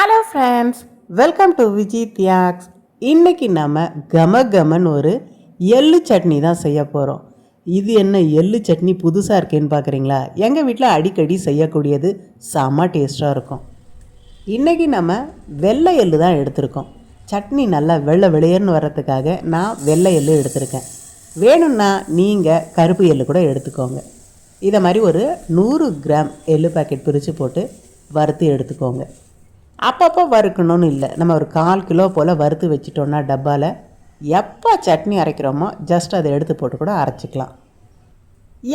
Hello friends welcome to Viji Thyags இன்றைக்கி நம்ம கம கமன்னு ஒரு எள்ளு சட்னி தான் செய்ய போகிறோம் இது என்ன எள்ளு சட்னி புதுசாக இருக்கேன்னு பார்க்குறீங்களா எங்கள் வீட்டில் அடிக்கடி செய்யக்கூடியது செம்ம டேஸ்ட்டாக இருக்கும். இன்றைக்கி நம்ம வெள்ளை எள்ளு தான் எடுத்திருக்கோம். சட்னி நல்லா வெள்ளை வெளியேன்னு வர்றதுக்காக நான் வெள்ளை எள்ளு எடுத்திருக்கேன். வேணும்னா நீங்கள் கருப்பு எள்ளு கூட எடுத்துக்கோங்க. இதை மாதிரி ஒரு நூறு கிராம் எள்ளு பாக்கெட் பிரித்து போட்டு வறுத்து எடுத்துக்கோங்க. அப்பப்போ வறுக்கணும்னு இல்லை. நம்ம ஒரு கால் கிலோ போல் வறுத்து வச்சிட்டோன்னா டப்பாவில் எப்போ சட்னி அரைக்கிறோமோ ஜஸ்ட் அதை எடுத்து போட்டு கூட அரைச்சிக்கலாம்.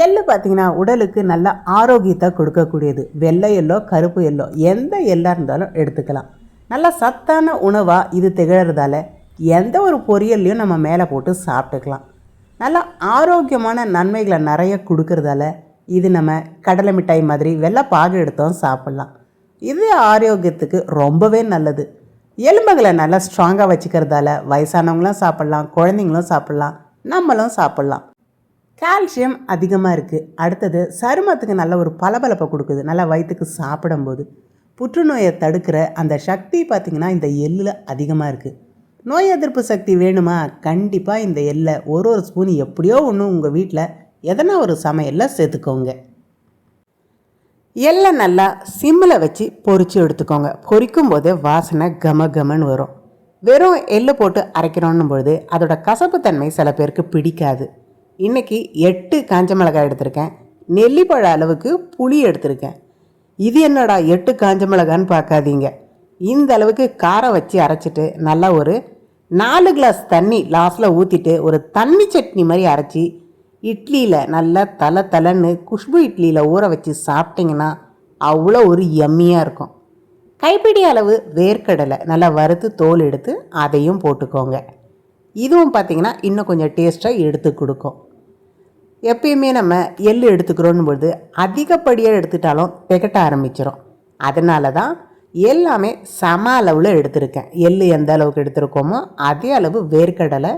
எள்ளு பார்த்தீங்கன்னா உடலுக்கு நல்ல ஆரோக்கியத்தை கொடுக்கக்கூடியது. வெள்ளை எல்லோ கருப்பு எல்லோ எந்த எள்ளாக இருந்தாலும் எடுத்துக்கலாம். நல்ல சத்தான உணவாக இது திகழறதால எந்த ஒரு பொரியல்லையும் நம்ம மேலே போட்டு சாப்பிட்டுக்கலாம். நல்ல ஆரோக்கியமான நன்மைகளை நிறைய கொடுக்கறதால இது நம்ம கடலை மிட்டாய் மாதிரி வெள்ளை பாகு எடுத்தோம் சாப்பிட்லாம். இது ஆரோக்கியத்துக்கு ரொம்பவே நல்லது. எலும்புகளை நல்லா ஸ்ட்ராங்காக வச்சுக்கிறதால வயசானவங்களும் சாப்பிட்லாம் குழந்தைங்களும் சாப்பிட்லாம் நம்மளும் சாப்பிட்லாம். கால்சியம் அதிகமாக இருக்குது அடுத்தது சருமத்துக்கு நல்ல ஒரு பளபளப்பை கொடுக்குது. நல்லா வயிற்றுக்கு சாப்பிடும்போது. புற்றுநோயை தடுக்கிற அந்த சக்தி பார்த்திங்கன்னா இந்த எள்ளில் அதிகமாக இருக்குது நோய் எதிர்ப்பு சக்தி வேணுமா? கண்டிப்பாக இந்த எள்ளை ஒரு ஒரு ஸ்பூன் எப்படியோ ஒன்று உங்கள் வீட்டில் எதனா ஒரு சமையலில் சேர்த்துக்கோங்க. எள்ளை நல்லா சிம்மில் வச்சு பொறிச்சு எடுத்துக்கோங்க. பொரிக்கும் போது வாசனை கம கமன்னு வரும். வெறும் எள்ளு போட்டு அரைக்கிறோன்னும் பொழுது அதோட கசப்புத்தன்மை சில பேருக்கு பிடிக்காது. இன்றைக்கி எட்டு காஞ்ச மிளகாய் எடுத்திருக்கேன். நெல்லிப்பழ அளவுக்கு புளி எடுத்திருக்கேன். இது என்னடா எட்டு காஞ்ச மிளகான்னு பார்க்காதீங்க. இந்த அளவுக்கு காரம் வச்சு அரைச்சிட்டு நல்லா ஒரு நாலு கிளாஸ் தண்ணி லாஸ்ட்டில் ஊற்றிட்டு ஒரு தண்ணி சட்னி மாதிரி அரைச்சி இட்லியில் நல்லா தலை தலைன்னு குஷ்பு இட்லியில் ஊற வச்சு சாப்பிட்டிங்கன்னா அவ்வளோ ஒரு எம்மியாக இருக்கும். கைப்பிடி அளவு வேர்க்கடலை நல்லா வறுத்து தோல் எடுத்து அதையும் போட்டுக்கோங்க. இதுவும் பார்த்திங்கன்னா இன்னும் கொஞ்சம் டேஸ்ட்டாக எடுத்து கொடுக்கும். எப்பயுமே நம்ம எள் எடுத்துக்கிறோன்னு பொழுது அதிகப்படியாக எடுத்துட்டாலும் திகட்ட ஆரம்பிச்சிடும் அதனால தான் எல்லாமே சம அளவில் எடுத்திருக்கேன். எள் எந்த அளவுக்கு எடுத்திருக்கோமோ அதே அளவு வேர்க்கடலை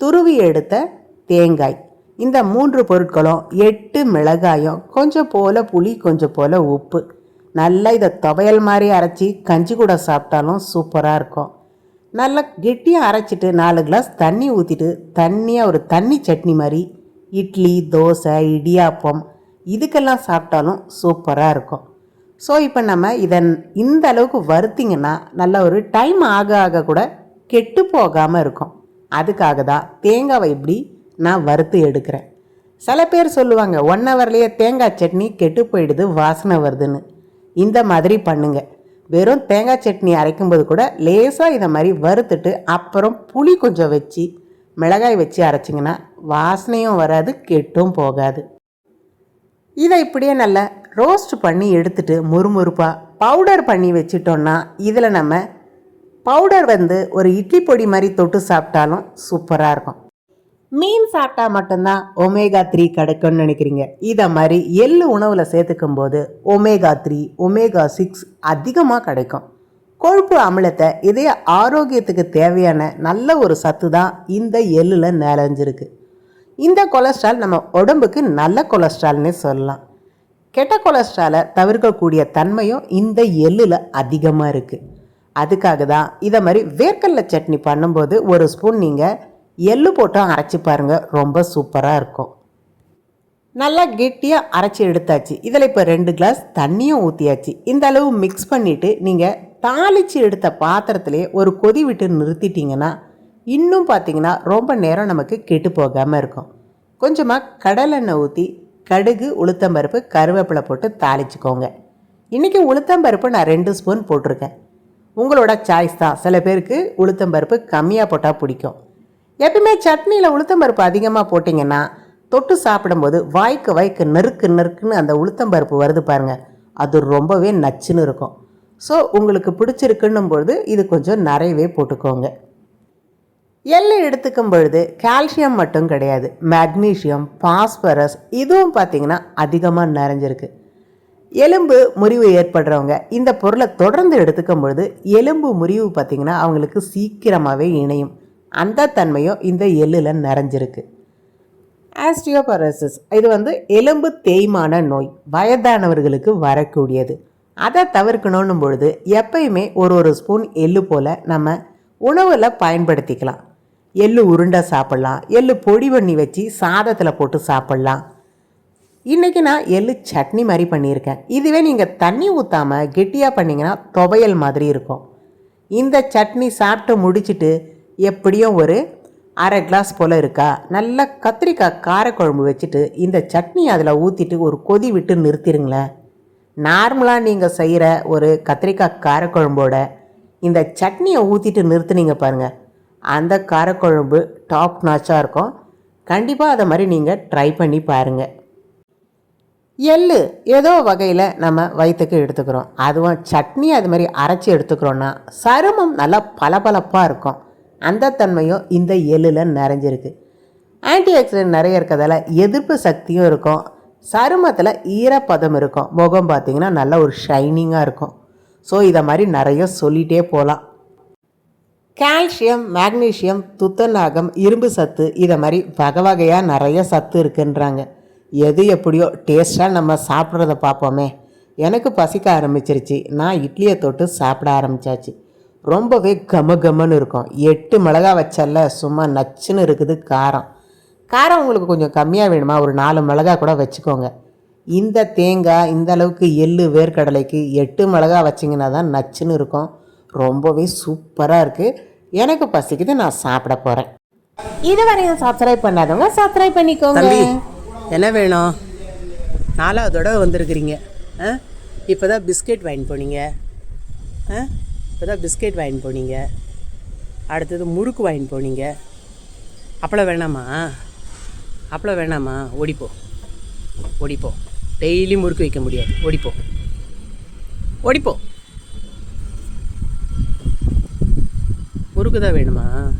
துருவி எடுத்த தேங்காய் இந்த மூன்று பொருட்களும் எட்டு மிளகாயும் கொஞ்சம் போல் புளி கொஞ்சம் போல் உப்பு. நல்லா இதை துவையல் மாதிரி அரைச்சி கஞ்சி கூட சாப்பிட்டாலும் சூப்பராக இருக்கும். நல்லா கெட்டியாக அரைச்சிட்டு நாலு கிளாஸ் தண்ணி ஊற்றிட்டு தண்ணியாக ஒரு தண்ணி சட்னி மாதிரி இட்லி தோசை இடியாப்பம் இதுக்கெல்லாம் சாப்பிட்டாலும் சூப்பராக இருக்கும். ஸோ இப்போ நம்ம இதை இந்த அளவுக்கு வறுத்திங்கன்னா நல்ல ஒரு டைம் ஆக ஆக கூட கெட்டு போகாமல் இருக்கும். அதுக்காக தான் தேங்காவை இப்படி நான் வறுத்து எடுக்கிறேன். சில பேர் சொல்லுவாங்க ஒன் ஹவர்லேயே தேங்காய் சட்னி கெட்டு போயிடுது வாசனை வருதுன்னு. இந்த மாதிரி பண்ணுங்க. வெறும் தேங்காய் சட்னி அரைக்கும்போது கூட லேசாக இதை மாதிரி வறுத்துட்டு அப்புறம் புளி கொஞ்சம் வச்சு மிளகாய் வச்சு அரைச்சிங்கன்னா வாசனையும் வராது கெட்டும் போகாது. இதை இப்படியே நல்லா ரோஸ்ட் பண்ணி எடுத்துட்டு முறுமுறுப்பாக பவுடர் பண்ணி வச்சிட்டோன்னா இதில் நம்ம பவுடர் வந்து ஒரு இட்லி பொடி மாதிரி தொட்டு சாப்பிட்டாலும் சூப்பராக இருக்கும். மீன் சாப்பிட்டா மட்டும்தான் ஒமேகா த்ரீ கிடைக்கும்னு நினைக்கிறீங்க. இதை மாதிரி எள்ளு உணவில் சேர்த்துக்கும் போது ஒமேகா த்ரீ ஒமேகா சிக்ஸ் அதிகமாக கிடைக்கும். கொழுப்பு அமிலத்தை இதய ஆரோக்கியத்துக்கு தேவையான நல்ல ஒரு சத்து தான் இந்த எள்ளில் நிறைஞ்சிருக்கு. இந்த கொலஸ்ட்ரால் நம்ம உடம்புக்கு நல்ல கொலஸ்ட்ரால்னே சொல்லலாம். கெட்ட கொலஸ்ட்ராலை தவிர்க்கக்கூடிய தன்மையும் இந்த எள்ளில் அதிகமாக இருக்குது அதுக்காக தான் இதை மாதிரி வேர்க்கடலை சட்னி பண்ணும்போது ஒரு ஸ்பூன் நீங்கள் எள்ளு போட்டு அரைச்சி பாருங்கள் ரொம்ப சூப்பராக இருக்கும். நல்லா கெட்டியாக அரைச்சி எடுத்தாச்சு. இதில் இப்போ ரெண்டு கிளாஸ் தண்ணியும் ஊற்றியாச்சு இந்த அளவு மிக்ஸ் பண்ணிவிட்டு நீங்கள் தாளித்து எடுத்த பாத்திரத்திலே ஒரு கொதி விட்டு நிறுத்திட்டிங்கன்னா இன்னும் பார்த்தீங்கன்னா ரொம்ப நேரம் நமக்கு கெட்டு போகாமல் இருக்கும். கொஞ்சமாக கடலெண்ணெய் ஊற்றி கடுகு உளுத்தம்பருப்பு கருவேப்பிலை போட்டு தாளிச்சுக்கோங்க. இன்றைக்கி உளுத்தம்பருப்பு நான் ரெண்டு ஸ்பூன் போட்டிருக்கேன். உங்களோட சாய்ஸ் தான். சில பேருக்கு உளுத்தம்பருப்பு கம்மியாக போட்டால் பிடிக்கும். எப்பவுமே சட்னியில் உளுத்தம்பருப்பு அதிகமாக போட்டிங்கன்னா தொட்டு சாப்பிடும்போது வாய்க்கு வாய்க்கு நெருக்கு நெருக்குன்னு அந்த உளுத்தம்பருப்பு வருது பாருங்கள் அது ரொம்பவே நச்சுன்னு இருக்கும். ஸோ உங்களுக்கு பிடிச்சிருக்குன்னும் பொழுது இது கொஞ்சம் நிறையவே போட்டுக்கோங்க. எள்ளு எடுத்துக்கும் பொழுது கால்சியம் மட்டும் கிடையாது. மேக்னீஷியம் பாஸ்பரஸ் இதுவும் பார்த்திங்கன்னா அதிகமாக நிறைஞ்சிருக்கு. எலும்பு முறிவு ஏற்படுறவங்க இந்த பொருளை தொடர்ந்து எடுத்துக்கும் பொழுது எலும்பு முறிவு பார்த்திங்கன்னா அவங்களுக்கு சீக்கிரமாகவே இணையும். அந்த தன்மையும் இந்த எள்ளில் நிறைஞ்சிருக்கு. ஆஸ்டியோபரோசிஸ் இது வந்து எலும்பு தேய்மான நோய் வயதானவர்களுக்கு வரக்கூடியது. அதை தவிர்க்கணும் பொழுது எப்பயுமே ஒரு ஒரு ஸ்பூன் எள்ளு போல் நம்ம உணவில் பயன்படுத்திக்கலாம். எள்ளு உருண்டை சாப்பிட்லாம் எள்ளு பொடி பண்ணி வச்சு சாதத்தில் போட்டு சாப்பிட்லாம். இன்றைக்கி நான் எள்ளு சட்னி மாதிரி பண்ணியிருக்கேன். இதுவே நீங்கள் தண்ணி ஊற்றாமல் கெட்டியாக பண்ணிங்கன்னா துவையல் மாதிரி இருக்கும். இந்த சட்னி சாப்பிட்டு முடிச்சுட்டு எப்படியும் ஒரு அரை கிளாஸ் போல் இருக்கா? நல்லா கத்திரிக்காய் காரக்குழம்பு வச்சுட்டு இந்த சட்னி அதில் ஊற்றிட்டு ஒரு கொதி விட்டு நிறுத்திடுங்களேன் நார்மலாக நீங்கள் செய்கிற ஒரு கத்திரிக்காய் காரக்குழம்போட இந்த சட்னியை ஊற்றிட்டு நிறுத்துனீங்க பாருங்கள் அந்த காரக்குழம்பு டாப் நாச்சாக இருக்கும். கண்டிப்பாக அதை மாதிரி நீங்கள் ட்ரை பண்ணி பாருங்கள் எள்ளு ஏதோ வகையில் நம்ம வயிற்றுக்கு எடுத்துக்கிறோம். அதுவும் சட்னி அது மாதிரி அரைச்சி எடுத்துக்கிறோன்னா சருமம் நல்லா பளபளப்பாக இருக்கும். அந்த தன்மையும் இந்த எள்ளில் நிறைஞ்சிருக்கு. ஆன்டி ஆக்சிடென்ட் நிறைய இருக்கிறதால எதிர்ப்பு சக்தியும் இருக்கும். சருமத்தில் ஈரப்பதம் இருக்கும். முகம் பார்த்தீங்கன்னா நல்ல ஒரு ஷைனிங்காக இருக்கும். ஸோ இதை மாதிரி நிறைய சொல்லிகிட்டே போகலாம் கால்சியம் மேக்னீசியம் துத்தநாகம் இரும்பு சத்து இதை மாதிரி வகை வகையாக நிறைய சத்து இருக்குன்றாங்க. எது எப்படியோ டேஸ்ட்டாக நம்ம சாப்பிட்றத பார்ப்போமே. எனக்கு பசிக்க ஆரம்பிச்சிருச்சு. நான் இட்லியை தொட்டு சாப்பிட ஆரம்பிச்சாச்சு. ரொம்பவே கம கமன்னு இருக்கும். எட்டு மிளகா வச்சால சும்மா நச்சுன்னு இருக்குது காரம். காரம் உங்களுக்கு கொஞ்சம் கம்மியாக வேணுமா? ஒரு நாலு மிளகா கூட வச்சுக்கோங்க. இந்த தேங்காய் இந்த அளவுக்கு எள்ளு வேர்க்கடலைக்கு எட்டு மிளகா வச்சிங்கன்னா தான் நச்சுன்னு இருக்கும். ரொம்பவே சூப்பராக இருக்குது எனக்கு பசிக்குது நான் சாப்பிட போகிறேன் இதுவரையும் சப்ஸ்கிரைப் பண்ணாதவங்க சப்ஸ்கிரைப் பண்ணிக்கோங்க. என்ன வேணும்? நாலாவது தடவை வந்திருக்கிறீங்க. ஆ? இப்போ தான் பிஸ்கெட் வாங்கி போனீங்க. ஆ? இப்போ தான் பிஸ்கெட் வாங்கி போனீங்க. அடுத்தது முறுக்கு வாங்கி போனீங்க. அப்பளம் வேணாமா? அப்பளம் வேணாமா? ஓடிப்போ. ஓடிப்போ. டெய்லி முறுக்கு வைக்க முடியாது. ஓடிப்போ. ஓடிப்போ. முறுக்கு தான் வேணுமா?